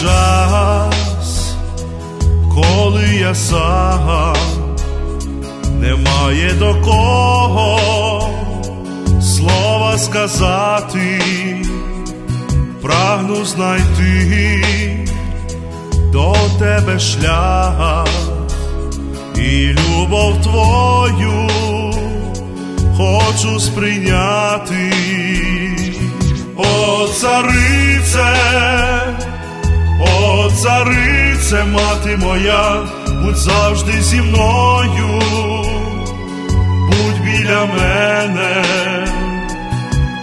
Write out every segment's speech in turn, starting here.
час, коли я сам, немає до кого слова сказати, прагну знайти до тебе шлях і любов твою хочу сприйняти, о царице, царице, мати моя, будь завжди зі мною, будь біля мене,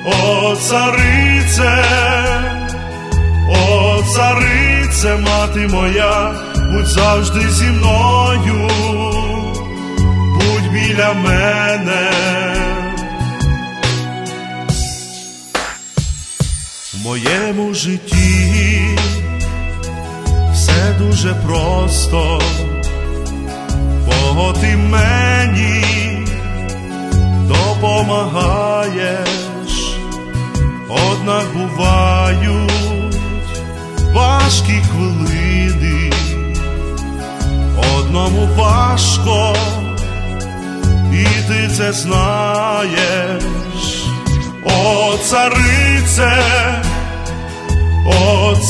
о царице, о царице, мати моя, будь завжди зі мною, будь біля мене. В моєму житті дуже просто, бо ти мені допомагаєш, однак бувають важкі хвилини, одному важко, і ти це знаєш, о царице,